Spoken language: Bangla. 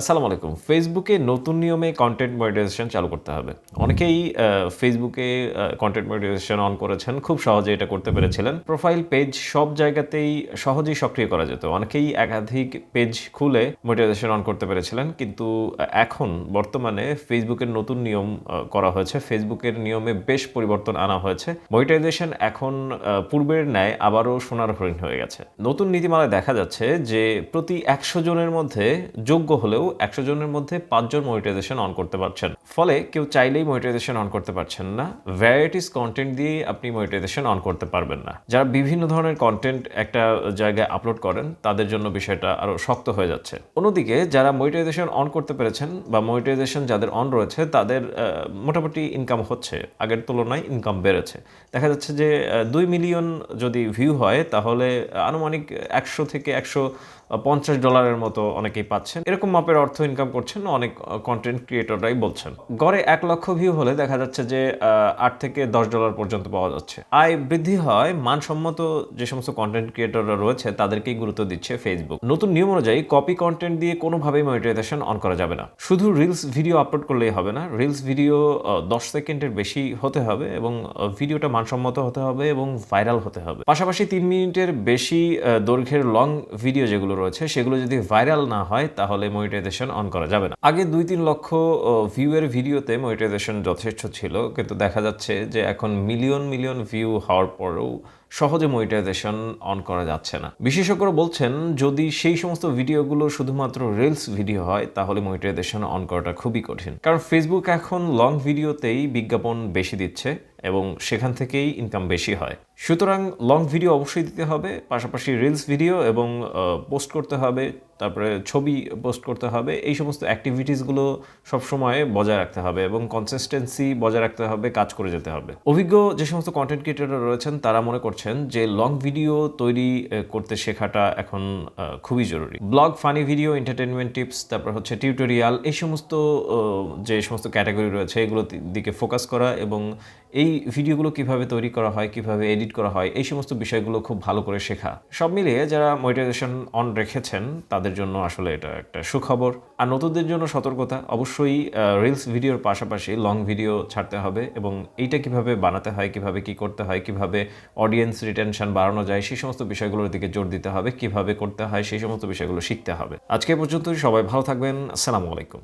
আসসালামু আলাইকুম। ফেসবুকে নতুন নিয়মে কন্টেন্ট মনিটাইজেশন চালু করতে হবে। অনেকেই ফেসবুকে কন্টেন্ট মনিটাইজেশন অন করেছেন, খুব সহজে এটা করতে পেরেছিলেন। প্রোফাইল পেজ সব জায়গাতেই সহজেই সক্রিয় করা যেত। অনেকেই একাধিক পেজ খুলে মনিটাইজেশন অন করতে পেরেছিলেন, কিন্তু এখন বর্তমানে ফেসবুকের নতুন নিয়ম করা হয়েছে। ফেসবুকের নিয়মে বেশ পরিবর্তন আনা হয়েছে। মনিটাইজেশন এখন পূর্বের ন্যায় আবারও সোনার হরিণ হয়ে গেছে। নতুন নীতিমালায় দেখা যাচ্ছে যে, প্রতি একশো জনের মধ্যে যোগ্য হলেও একশো জনের মধ্যে পাঁচজন মনিটাইজেশন অন করতে পারছেন। ফলে কেউ চাইলেই মনিটাইজেশন অন করতে পারছেন না। ভ্যারাইটিস কন্টেন্ট দিয়ে আপনি মনিটাইজেশন অন করতে পারবেন না। যারা বিভিন্ন ধরনের কন্টেন্ট একটা জায়গায় আপলোড করেন, তাদের জন্য বিষয়টা আরও শক্ত হয়ে যাচ্ছে। অন্যদিকে যারা মনিটাইজেশন অন করতে পেরেছেন বা মনিটাইজেশন যাদের অন রয়েছে, তাদের মোটামুটি ইনকাম হচ্ছে। আগের তুলনায় ইনকাম বেড়েছে। দেখা যাচ্ছে যে দুই মিলিয়ন যদি ভিউ হয়, তাহলে আনুমানিক একশো থেকে একশো পঞ্চাশ ডলারের মতো অনেকেই পাচ্ছেন। এরকম মাপের অর্থ ইনকাম করছেন অনেক কন্টেন্ট ক্রিয়েটররাই বলছেন। গড়ে এক লক্ষ ভিউ হলে দেখা যাচ্ছে যে আট থেকে দশ ডলার পর্যন্ত পাওয়া যাচ্ছে। আয় বৃদ্ধি হয়, মানসম্মত যে সমস্ত কন্টেন্ট ক্রিয়েটররা রয়েছে তাদেরকেই গুরুত্ব দিচ্ছে ফেসবুক নতুন নিয়ম অনুযায়ী কপি কন্টেন্ট দিয়ে কোনোভাবেই মনিটাইজেশন অন করা যাবে না। শুধু রিলস ভিডিও আপলোড করলেই হবে না রিলস ভিডিও দশ সেকেন্ডের বেশি হতে হবে এবং ভিডিওটা মানসম্মত হতে হবে এবং ভাইরাল হতে হবে। পাশাপাশি তিন মিনিটের বেশি দৈর্ঘ্যের লং ভিডিও যেগুলো রয়েছে, সেগুলো যদি ভাইরাল না হয়, তাহলে মনিটাইজেশন অন করা যাবে না। আগে দুই তিন লক্ষ ভিউয়ের ভিডিওতে মনিটাইজেশন যথেষ্ট ছিল, কিন্তু দেখা যাচ্ছে যে এখন মিলিয়ন মিলিয়ন ভিউ হওয়ার পরেও সহজে মনিটাইজেশন অন করা যাচ্ছে না। বিশেষজ্ঞরা বলছেন, যদি সেই সমস্ত ভিডিওগুলো শুধুমাত্র রিলস ভিডিও হয়, তাহলে মনিটাইজেশন অন করাটা খুবই কঠিন। কারণ ফেসবুক এখন লং ভিডিওতেই বিজ্ঞাপন বেশি দিচ্ছে এবং সেখান থেকেই ইনকাম বেশি হয়। সুতরাং লং ভিডিও অবশ্যই দিতে হবে, পাশাপাশি রিলস ভিডিও এবং পোস্ট করতে হবে, তারপরে ছবি পোস্ট করতে হবে, এই সমস্ত অ্যাক্টিভিটিসগুলো সবসময় বজায় রাখতে হবে এবং কনসিস্টেন্সি বজায় রাখতে হবে, কাজ করে যেতে হবে। অভিজ্ঞ যে সমস্ত কন্টেন্ট ক্রিয়েটররা রয়েছেন, তারা মনে করছেন যে লং ভিডিও তৈরি করতে শেখাটা এখন খুবই জরুরি। Blog funny video entertainment tips তারপর হচ্ছে টিউটোরিয়াল এই সমস্ত যে সমস্ত ক্যাটাগরি রয়েছে, এগুলো দিকে ফোকাস করা এবং এই ভিডিওগুলো কীভাবে তৈরি করা হয়, কীভাবে এডিট করা হয়, এই সমস্ত বিষয়গুলো খুব ভালো করে শেখা। সব মিলিয়ে যারা মনিটাইজেশন অন রেখেছেন, তাদের জন্য আসলে এটা একটা সুখবর। আর নতুনদের জন্য সতর্কতা, অবশ্যই রিলস ভিডিওর পাশাপাশি লং ভিডিও ছাড়তে হবে এবং এইটা কীভাবে বানাতে হয়, কীভাবে কি করতে হয়, কীভাবে অডিয়েন্স রিটেনশন বাড়ানো যায়, সেই সমস্ত বিষয়গুলোর দিকে জোর দিতে হবে, কীভাবে করতে হয়, সেই সমস্ত বিষয়গুলো শিখতে হবে। আজকে পর্যন্ত সবাই ভালো থাকবেন, আসসালামু আলাইকুম।